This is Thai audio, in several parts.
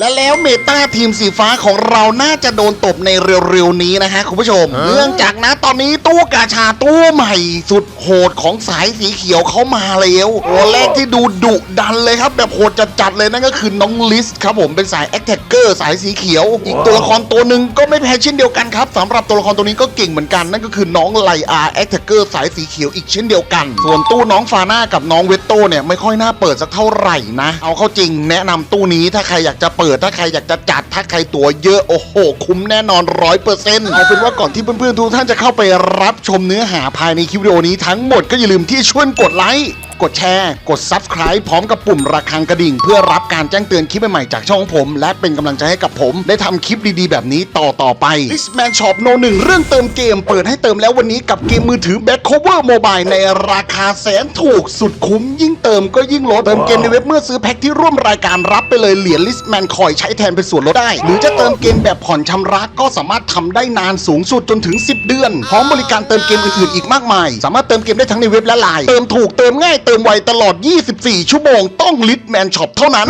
และแล้วเมตาทีมสีฟ้าของเราน่าจะโดนตบในเร็วๆนี้นะฮะคุณผู้ชม เนื่องจากนะตอนนี้ตู้กาชาตู้ใหม่สุดโหดของสายสีเขียวเขามาแล้วตัวแรกที่ดูดุดันเลยครับแบบโหดจัดๆเลยนั่นก็คือน้องลิสครับผมเป็นสายแอคแท็กเกอร์สายสีเขียว อีกตัวละครตัวหนึ่งก็ไม่แพ้เช่นเดียวกันครับสำหรับตัวละครตัวนี้ก็เก่งเหมือนกันนั่นก็คือน้องไลอาแอคแท็กเกอร์สายสีเขียวอีกเช่นเดียวกัน ส่วนตู้น้องฟาน่ากับน้องเวตโตเนี่ยไม่ค่อยน่าเปิดสักเท่าไหร่นะ เอาเข้าจริงแนะนำตู้นี้ถ้าใครอยากจะเปิดถ้าใครอยากจะจัดถ้าใครตัวเยอะโอ้โห คุ้มแน่นอนร้อยเปอร์เซ็นต์เอาเป็นว่าก่อนที่เพื่อนๆทุกท่านจะเข้าไปรับชมเนื้อหาภายในคลิปวิดีโอนี้ทั้งหมดก็อย่าลืมที่ช่วยกดไลค์ กดแชร์ กด Subscribe พร้อมกับปุ่มระฆังกระดิ่ง เพื่อรับการแจ้งเตือนคลิปใหม่ๆจากช่องผม และเป็นกำลังใจให้กับผม ได้ทำคลิปดีๆ แบบนี้ต่อต่อๆไป This Man Shop No 1 เรื่องเติมเกม เปิดให้เติมแล้ววันนี้กับเกมมือถือ Back Cover Mobile ในราคาแสนถูกสุดคุ้ม ยิ่งเติมก็ยิ่งลดเติมเกมในเว็บเมื่อซื้อแพ็คที่ร่วมรายการรับไปเลยเหรียญ Listman Coin ใช้แทนเป็นส่วนลดได้ หรือจะเติมเกมแบบผ่อนชำระก็สามารถทำได้นานสูงสุดจนถึง 10 เดือนพร้อมบริการเติมเกมอื่นๆอีกมากมาย สามารถเติมเกมได้ทั้งในเว็บและไลน์เติมถูกเติมง่ายเติมไวตลอด 24 ชั่วโมงต้องลิทแมนช็อปเท่านั้น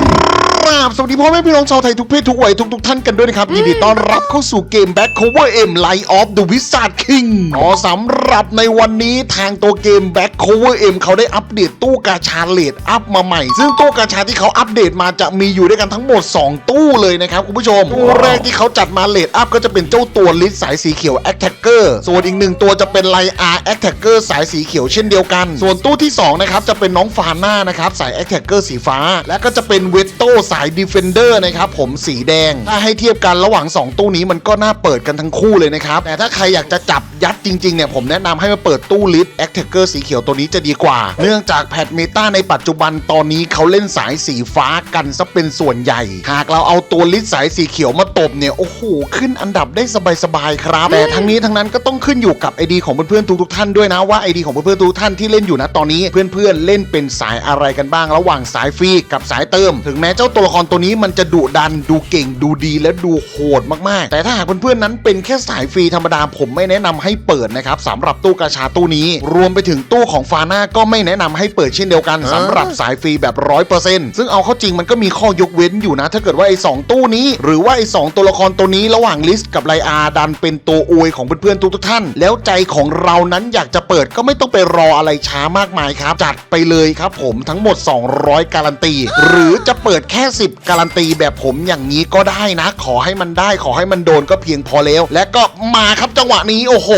ครับสวัสดีพ่อแม่พี่น้องชาวไทยทุกเพศทุกวัยทุกทุกๆท่านกันด้วยนะครับ ยินดีต้อนรับเข้าสู่เกม Back Cover M Light of the Wizard King อ๋อสำหรับในวันนี้ทางตัวเกม Back Cover M เขาได้อัปเดตตู้กาชาเลดอัพมาใหม่ ซึ่งตู้กาชาที่เขาอัปเดตมาจะมีอยู่ด้วยกันทั้งหมด 2 ตู้เลยนะครับคุณผู้ชม ตู้แรกที่เขาจัดมาเลดอัพก็จะเป็นเจ้าตัวลิสสายสีเขียว Attacker ส่วนอีกหนึ่งตัวจะเป็นไลอาร์ Attacker สายสีเขียวเช่นเดียวกัน ส่วนตู้ที่สองนะครับจะเป็นน้องฟาน่านะครับสาย Attacker สีฟ้า และก็จะเป็นเวตโตสาย Defender นะครับผมสีแดง ถ้าให้เทียบกันระหว่าง 2 ตู้นี้มันก็น่าเปิดกันทั้งคู่เลยนะครับ แต่ถ้าใครอยากจะจับ ยัดจริงๆเนี่ยผมแนะนำให้มาเปิดตู้ลิส Attacker สีเขียวตัวนี้จะดีกว่า เนื่องจากแพทเมตาในปัจจุบันตอนนี้เขาเล่นสายสีฟ้ากันซะเป็นส่วนใหญ่ หากเราเอาตัวลิสสายสีเขียวมาตบเนี่ยโอ้โหขึ้นอันดับได้สบายๆครับ แต่ทั้งนี้ทั้งนั้นก็ต้องขึ้นอยู่กับไอดีของเพื่อนๆทุกๆท่านด้วยนะว่าไอดีของเพื่อนๆทุกท่านที่เล่นอยู่นะตอนนี้เพื่อนๆเล่นเป็นสายอะไรกันบ้าง ระหว่างสายฟรีกับสายเติม ถึงแม้เจ้าตัวละครตัวนี้มันจะดุดันดูเก่งดูดีและดูโหดมากๆ แต่ถ้าหากเพื่อนๆนั้นเป็นแค่สายฟรีธรรมดาผมไม่แนะนำให้เปิดนะครับสำหรับตู้กาชาตู้นี้ รวมไปถึงตู้ของฟาน่าก็ไม่แนะนำให้เปิดเช่นเดียวกันสำหรับสายฟรีแบบร้อยเปอร์เซ็นต์ซึ่งเอาเข้าจริงมันก็มีข้อยกเว้นอยู่นะ ถ้าเกิดว่าไอ้สองตู้นี้ หรือว่าไอ้สองตัวละครตัวนี้ระหว่างลิสกับไลอาดันเป็นตัวอวยของเพื่อนๆทุกๆท่าน แล้วใจของเรานั้นอยากจะเปิดก็ไม่ต้องไปรออะไรช้ามากมายครับ จัดไปเลยครับผมทั้งหมด 200 การันตี หรือจะเปิดแค่ 10 การันตีแบบผมอย่างนี้ก็ได้นะ ขอให้มันได้ขอให้มันโดนก็เพียงพอแล้ว และก็มาครับจังหวะนี้โอ้โห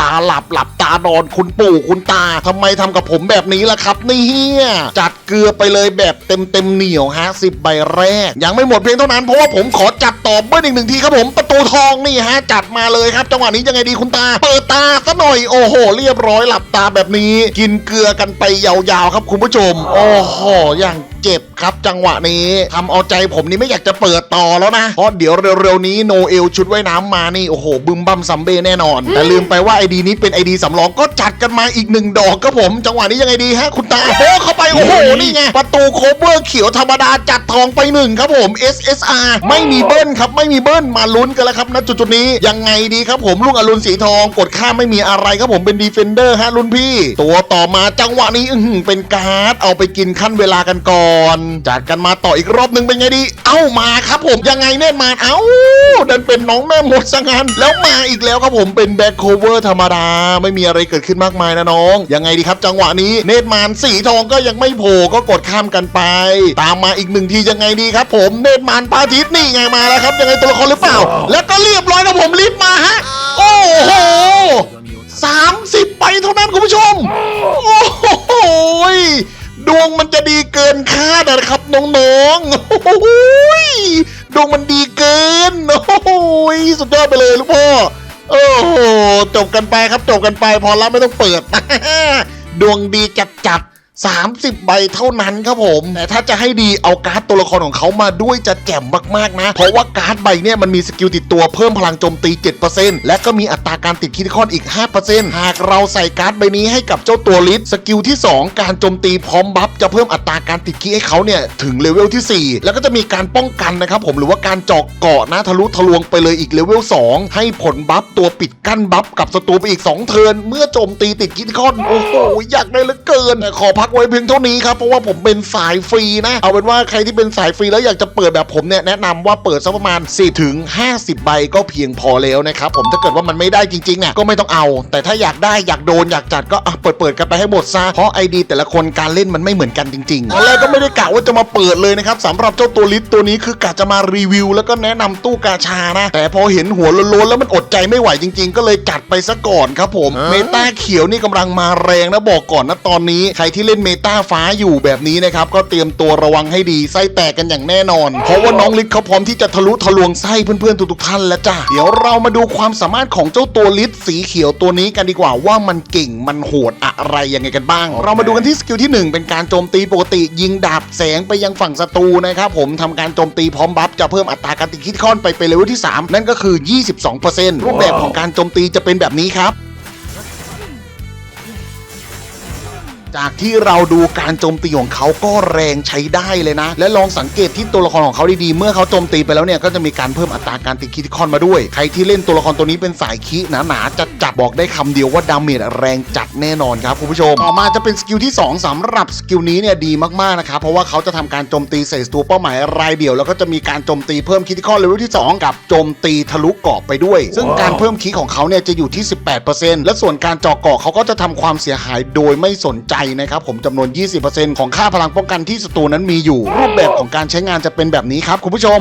ตาหลับหลับตานอนคุณปู่คุณตาทำไมทำกับผมแบบนี้ล่ะครับนี่เฮียจัดเกลือไปเลยแบบเต็มเต็มเหนียวฮะสิบใบแรก ยังไม่หมดเพียงเท่านั้นเพราะว่าผมขอจัดต่อเบิ้ลอีกหนึ่งทีครับผมประตูทองนี่ฮะจัดมาเลยครับ จังหวะนี้ยังไงดีคุณตา เปิดตาซะหน่อยโอ้โห เรียบร้อยหลับตาแบบนี้ กินเกลือกันไปยาวๆครับคุณผู้ชม โอ้โหอย่าง เจ็บครับจังหวะนี้ทำเอาใจผมนี่ไม่อยากจะเปิดต่อแล้วนะ เพราะเดี๋ยวเร็วๆนี้โนเอลชุดว่ายน้ำมานี่โอ้โหบึมบัมซัมเบ้แน่นอน แต่ลืมไปว่าไอดีนี้เป็นไอดีสำรองก็จัดกันมาอีกหนึ่งดอกครับผม จังหวะนี้ยังไงดีฮะคุณตาโอ้เข้าไปโอ้โหนี่ไงประตูโคเวอร์เขียวธรรมดาจัดทองไปหนึ่งครับผม SSR ไม่มีเบิ้ลครับไม่มีเบิ้ลมาลุ้นกันแล้วครับณจุดๆนี้ยังไงดีครับผมลุงอรุณสีทองกดข้ามไม่มีอะไรครับผมเป็นดีเฟนเดอร์ฮะรุ่นพี่ ตัวต่อมาจังหวะนี้อื้อหือเป็นการ์ดเอาไปกินขั้นเวลากันก่อนจัดกันมาต่ออีกรอบหนึ่งเป็นไงดี เอ้ามาครับผมยังไงเน่นมาเอ้าดันเป็นน้องแม่มดซะงั้นแล้วมาอีกแล้วครับผมเป็นแบ็คโคเวอร์ธรรมดา ไม่มีอะไรเกิดขึ้นมากมายนะน้อง ยังไงดีครับจังหวะนี้เนตรมานสีทองก็ยังไม่โผล่ก็กดข้ามกันไป ตามมาอีกหนึ่งทียังไงดีครับ ผมเนตรมานพระอาทิตย์นี่ไงมาแล้วครับ ยังไงตัวละครหรือเปล่า แล้วก็เรียบร้อยครับผมรีบมาฮะโอ้โหสามสิบไปเท่านั้นคุณผู้ชม โอ้โหย ดวงมันจะดีเกินคาดนะครับน้องๆโอ้ยดวงมันดีเกินโอ้ยสุดยอดไปเลยลูกพ่อโอ้โหจบกันไปครับจบกันไปพอแล้วไม่ต้องเปิด ดวงดีจัดจัด 30 ใบเท่านั้นครับผม แต่ถ้าจะให้ดีเอาการ์ดตัวละครของเขามาด้วยจะแจ่มมากๆนะ เพราะว่าการ์ดใบเนี่ยมันมีสกิลติดตัวเพิ่มพลังโจมตี 7%และก็มีอัตราการติดคิดคอนอีก 5%หากเราใส่การ์ดใบนี้ให้กับเจ้าตัวลิสสกิลที่ 2 การโจมตีพร้อมบัฟจะเพิ่มอัตราการติดคิดให้เขาเนี่ยถึงเลเวลที่ 4 แล้วก็จะมีการป้องกันนะครับผมหรือว่าการเจาะเกาะนะทะลุทะลวงไปเลยอีกเลเวล2ให้ผลบัฟตัวปิดกั้นบัฟกับศัตรูไปอีก 2 เทิร์นเมื่อโจมตีติดคิดคอนโอ้โหอยากได้เหลือเกินขอพักไว้เพียงเท่านี้ครับ เพราะว่าผมเป็นสายฟรีนะ เอาเป็นว่าใครที่เป็นสายฟรีแล้วอยากจะเปิดแบบผมเนี่ยแนะนำว่าเปิดสักประมาณ 4 ถึง 50 ใบก็เพียงพอแล้วนะครับผมถ้าเกิดว่ามันไม่ได้จริงๆเนี่ยก็ไม่ต้องเอา แต่ถ้าอยากได้อยากโดนอยากจัดก็อะเปิดเปิดๆกันไปให้หมดซะเพราะไอดีแต่ละคนการเล่นมันไม่เหมือนกันจริงๆตอนแรกก็ไม่ได้กะว่าจะมาเปิดเลยนะครับสำหรับเจ้าตัวลิสต์ตัวนี้คือกะจะมารีวิว แล้วก็แนะนำตู้กาชานะ แต่พอเห็นหัวโล้นๆแล้วมันอดใจไม่ไหวจริง ๆ ก็เลยจัดไปซะก่อนครับผมเมตาเขียวนี่กำลังมาแรงนะบอกก่อนนะตอนนี้ใครที่เล่นเมตาฟ้าอยู่แบบนี้นะครับก็เตรียมตัวระวังให้ดีไส้แตกกันอย่างแน่นอน เพราะว่าน้องลิศเขาพร้อมที่จะทะลุทะลวงไส้เพื่อนๆทุกๆท่านแล้วจ้ะเดี๋ยวเรามาดูความสามารถของเจ้าตัวลิศสีเขียวตัวนี้กันดีกว่าว่ามันเก่งมันโหดอะไรยังไงกันบ้าง เรามาดูกันที่สกิลที่หนึ่งเป็นการโจมตีปกติยิงดาบแสงไปยังฝั่งศัตรูนะครับผมทำการโจมตีพร้อมบัฟจะเพิ่มอัตราการติดคิดคอนไปเป็นเลเวลที่ 3 นั่นก็คือ 22%รูปแบบของการโจมตีจะเป็นแบบนี้ครับ จากที่เราดูการโจมตีของเขาก็แรงใช้ได้เลยนะ และลองสังเกตที่ตัวละครของเขาดีๆ เมื่อเขาโจมตีไปแล้วเนี่ยก็จะมีการเพิ่มอัตราการติดคิดคอนมาด้วย ใครที่เล่นตัวละครตัวนี้เป็นสายคิหนาๆจะจับบอกได้คำเดียวว่าดาเมจแรงจัดแน่นอนครับคุณผู้ชม ต่อมาจะเป็นสกิลที่ 2สำหรับสกิลนี้เนี่ยดีมากๆนะครับเพราะว่าเขาจะทำการโจมตีใส่ตัวเป้าหมายรายเดียว แล้วก็จะมีการโจมตีเพิ่มคิดคอนเลเวลที่ 2 กับโจมตีทะลุเกาะไปด้วย ซึ่งการเพิ่มคิของเขาเนี่ยจะอยู่ที่ 18%และส่วนการเจาะเกาะเขาก็จะทำความเสียหายโดยไม่สนใจนะครับผมจำนวน 20%ของค่าพลังป้องกันที่ศัตรูนั้นมีอยู่ รูปแบบของการใช้งานจะเป็นแบบนี้ครับคุณผู้ชม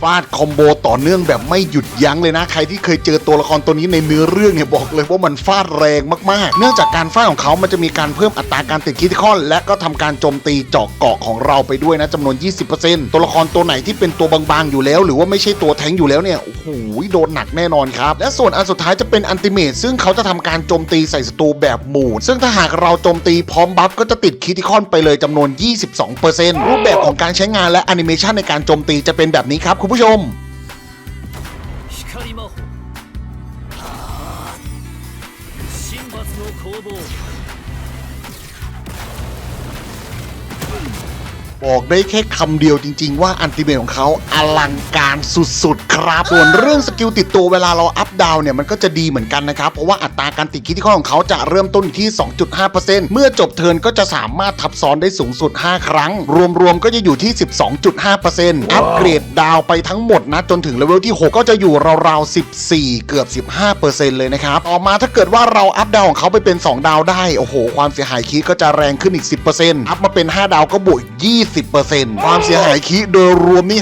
ฟาดคอมโบต่อเนื่องแบบไม่หยุดยั้งเลยนะ ใครที่เคยเจอตัวละครตัวนี้ในเนื้อเรื่องเนี่ยบอกเลยว่ามันฟาดแรงมากๆ เนื่องจากการฟาดของเขามันจะมีการเพิ่มอัตราการติดคิดคอนและก็ทำการโจมตีเจาะเกาะของเราไปด้วยนะจำนวน 20%ตัวละครตัวไหนที่เป็นตัวบางๆอยู่แล้ว หรือว่าไม่ใช่ตัวแทงอยู่แล้วเนี่ยโอ้โหโดนหนักแน่นอนครับ และส่วนอันสุดท้ายจะเป็นอันติเมตซึ่งเขาจะทำการโจมตีใส่ศัตรูแบบหมู่ ซึ่งถ้าหากเราโจมตีพร้อมบัฟก็จะติดคิติคอนไปเลยจำนวน 22%รูปแบบของการใช้งานและแอนิเมชันในการโจมตีจะเป็นแบบนี้ครับคุณผู้ชม บอกได้แค่คำเดียวจริง ๆ ว่าอันติเมตของเขาอลังการสุดๆ ครับส่วนเรื่องสกิลติดตัวเวลาเราอัพดาวเนี่ยมันก็จะดีเหมือนกันนะครับ เพราะว่าอัตราการติดคิดที่ข้อของเขาจะเริ่มต้นอยู่ที่ 2.5%เมื่อจบเทิร์นก็จะสามารถทับซ้อนได้สูงสุด 5 ครั้ง รวมๆ ก็จะอยู่ที่ 12.5%อัปเกรดดาวไปทั้งหมดนะ จนถึงเลเวลที่ 6 ก็จะอยู่ราวๆ 14 เกือบ 15%เลยนะครับต่อมาถ้าเกิดว่าเราอัพดาวของเขาไปเป็น 2 ดาวได้โอ้โห ความเสียหายคีก็จะแรงขึ้นอีก 10%อัพมาเป็น 5 ดาวก็บวก20%ความเสียหายคีโดยรวมนี่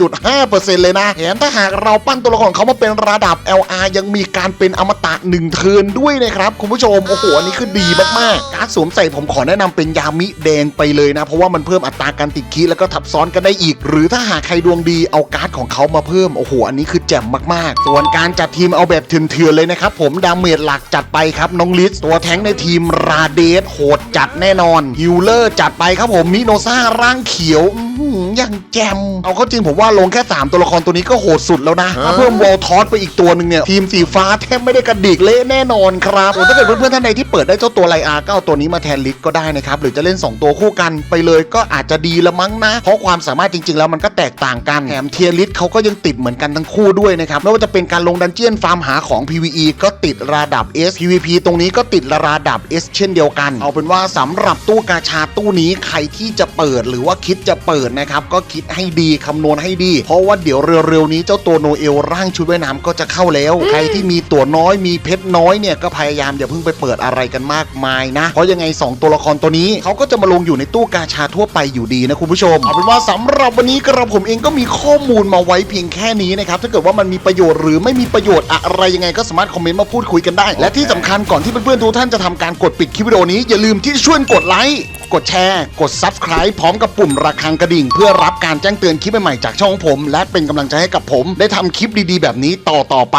57.5%เลยนะแถมถ้าหากเราปั้นตัวละครเขามาเป็นระดับ LR ยังมีการเป็นอมตะ1เทิร์นด้วยนะครับ คุณผู้ชม โอ้โห อันนี้คือดีมากๆ การสวมใส่ผมขอแนะนำเป็นยามิแดงไปเลยนะ เพราะว่ามันเพิ่มอัตราการติดคีแล้วก็ทับซ้อนกันได้อีก หรือถ้าหากใครดวงดีเอาการ์ดของเขามาเพิ่ม โอ้โห อันนี้คือแจ่มมากๆ ส่วนการจัดทีมเอาแบบเถื่อนๆเลยนะครับ ผมดาเมจหลักจัดไปครับน้องลิสตัวแท้งในทีมราเดสโหดจัดแน่นอนฮิลเลอร์จัดไปครับผมมิโนซ่าร่างเขียวอื้อหืออย่างแจ่มเอาเข้าจริงผมว่าลงแค่ 3 ตัวละครตัวนี้ก็โหดสุดแล้วนะถ้าเพิ่มวอลทอสไปอีกตัวหนึ่งเนี่ย ทีมสีฟ้าแทบไม่ได้กระดิกเละแน่นอนครับส่วนถ้าเกิดเพื่อนๆท่านใดที่เปิดได้เจ้าตัวไลอาร์ก็เอาตัวนี้มาแทนลิสก็ได้นะครับ หรือจะเล่น 2 ตัวคู่กันไปเลยก็อาจจะดีละมั้งนะ เพราะความสามารถจริงๆ แล้วมันก็แตกต่างกันแถมเทียริสเขาก็ยังติดเหมือนกันทั้งคู่ด้วยนะครับไม่ว่าจะเป็นการลงดันเจียนฟาร์มหาของ PVE ก็ติดระดับ S PVP ตรงนี้ก็ติดระดับ S เช่นเดียวกัน เอาเป็นว่าสำหรับตู้กาชาตู้นี้ใครที่จะเปิดหรือว่าคิดจะเปิดนะครับก็คิดให้ดีคำนวณให้ดี เพราะว่าเดี๋ยวเร็วๆนี้เจ้าตัวโนเอลร่างชุดว่ายน้ำก็จะเข้าแล้ว ใครที่มีตัวน้อยมีเพชรน้อยเนี่ยก็พยายามอย่าเพิ่งไปเปิดอะไรกันมากมายนะ เพราะยังไง 2 ตัวละครตัวนี้เขาก็จะมาลงอยู่ในตู้กาชาทั่วไปอยู่ดีนะคุณผู้ชมเอาเป็นว่าสำหรับวันนี้กระผมเองก็มีข้อมูลมาไว้เพียงแค่นี้นะครับถ้าเกิดว่ามันมีประโยชน์หรือไม่มีประโยชน์อะไรยังไงก็สามารถคอมเมนต์มาพูดคุยกันได้ และที่สำคัญก่อนที่เพื่อนๆทุกท่านจะทำการกดปิดคลิปวิดีโอนี้อย่าลืมที่จะช่วยกดไลค์กดแชร์ กด Subscribe พร้อมกับปุ่มระฆังกระดิ่ง เพื่อรับการแจ้งเตือนคลิปใหม่ๆจากช่องผม และเป็นกำลังใจให้กับผม ได้ทำคลิปดีๆ แบบนี้ต่อๆไป